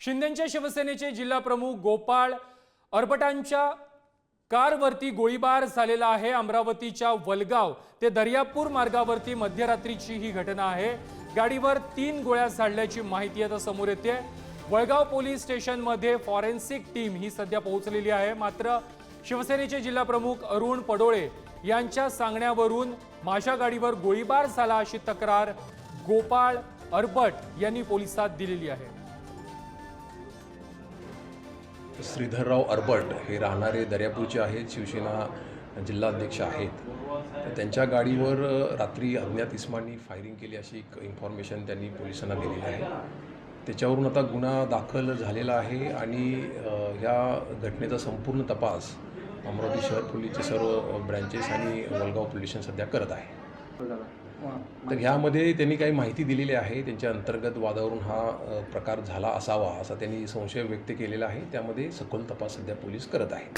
शिंदेच्या शिवसेनेचे जिल्हाप्रमुख गोपाळ अरबटांच्या कारवरती गोळीबार झालेला आहे. अमरावतीच्या वलगाव ते दर्यापूर मार्गावरती मध्यरात्रीची ही घटना आहे. गाडीवर तीन गोळ्या झाडल्याची माहिती आता समोर येते. वळगाव पोलीस स्टेशनमध्ये फॉरेन्सिक टीम ही सध्या पोहोचलेली आहे. मात्र शिवसेनेचे जिल्हाप्रमुख अरुण पडोळे यांच्या सांगण्यावरून माझ्या गाडीवर गोळीबार झाला अशी तक्रार गोपाळ अरबट यांनी पोलिसात दिलेली आहे. श्रीधरराव अरबट हे राहणारे दर्यापूरचे आहेत शिवसेना जिल्हाध्यक्ष आहेत. तर त्यांच्या गाडीवर रात्री अज्ञात इस्मांनी फायरिंग केली अशी एक इन्फॉर्मेशन त्यांनी पोलिसांना दिलेली आहे. त्याच्यावरून आता गुन्हा दाखल झालेला आहे आणि ह्या घटनेचा संपूर्ण तपास अमरावती शहर पोलीसचे सर्व ब्रँचेस आणि वलगाव पोलीस सध्या करत आहे. तर ह्यामध्ये त्यांनी काही माहिती दिलेली आहे. त्यांच्या अंतर्गत वादावरून हा प्रकार झाला असावा असा त्यांनी संशय व्यक्त केलेला आहे. त्यामध्ये सखोल तपास सध्या पोलीस करत आहे